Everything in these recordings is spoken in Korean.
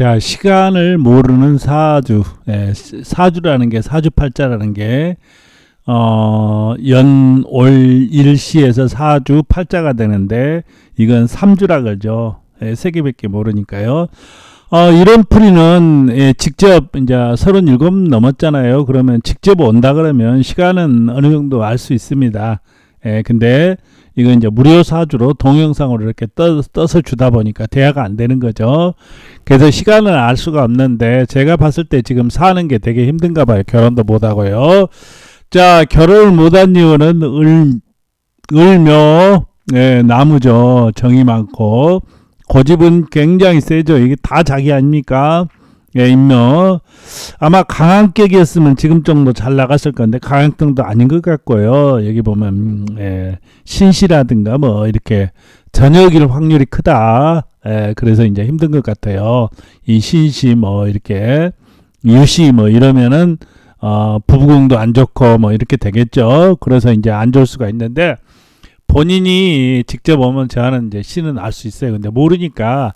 자, 시간을 모르는 사주. 예, 시- 사주라는 게 사주팔자라는 게 어, 연, 올, 일시에서 사주 팔자가 되는데 이건 삼주라 그러죠. 예, 세 개밖에 모르니까요. 어, 이런 풀이는 예, 직접 이제 37 넘었잖아요. 그러면 직접 온다 그러면 시간은 어느 정도 알 수 있습니다. 예, 근데 이건 이제 무료 사주로 동영상으로 이렇게 떠, 떠서 주다 보니까 대화가 안 되는 거죠. 그래서 시간을 알 수가 없는데 제가 봤을 때 지금 사는 게 되게 힘든가 봐요. 결혼도 못 하고요. 자, 결혼을 못한 이유는 을, 을묘, 예, 나무죠. 정이 많고. 고집은 굉장히 세죠. 이게 다 자기 아닙니까? 예, 임묘. 아마 강한격이었으면 지금 정도 잘 나갔을 건데, 강한격도 아닌 것 같고요. 여기 보면, 음, 예, 신시라든가 뭐, 이렇게 저녁일 확률이 크다. 예, 그래서 이제 힘든 것 같아요. 이 신시 뭐, 이렇게, 유시 뭐, 이러면은, 어, 부부궁도 안 좋고 뭐, 이렇게 되겠죠. 그래서 이제 안 좋을 수가 있는데, 본인이 직접 오면 저는 이제 씨는 알 수 있어요. 근데 모르니까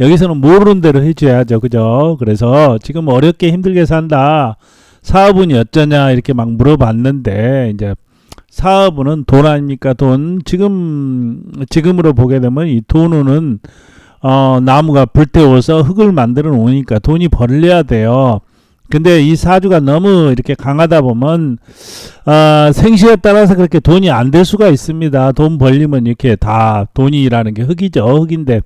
여기서는 모르는 대로 해줘야죠. 그죠? 그래서 지금 어렵게 힘들게 산다. 사업운이 어쩌냐 이렇게 막 물어봤는데 이제 사업운은 돈 아닙니까? 돈. 지금 지금으로 보게 되면 이 돈은 어 나무가 불태워서 흙을 만들어 놓으니까 돈이 벌려야 돼요. 근데 이 사주가 너무 이렇게 강하다 보면 아, 생시에 따라서 그렇게 돈이 안 될 수가 있습니다. 돈 벌리면 이렇게 다 돈이라는 게 흙이죠. 흙인데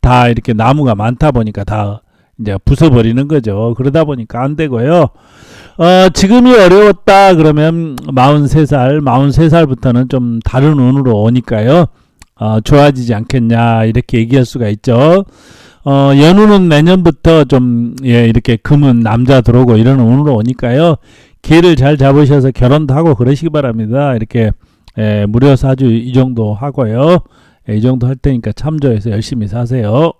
다 이렇게 나무가 많다 보니까 다 이제 부숴버리는 거죠. 그러다 보니까 안 되고요. 어, 지금이 어려웠다 그러면 43살, 43살부터는 좀 다른 운으로 오니까요. 어, 좋아지지 않겠냐 이렇게 얘기할 수가 있죠. 어, 연우는 내년부터 좀, 예, 이렇게 금은 남자 들어오고 이런 운으로 오니까요. 기회를 잘 잡으셔서 결혼도 하고 그러시기 바랍니다. 이렇게, 예, 무료 사주 이 정도 하고요. 예, 이 정도 할 테니까 참조해서 열심히 사세요.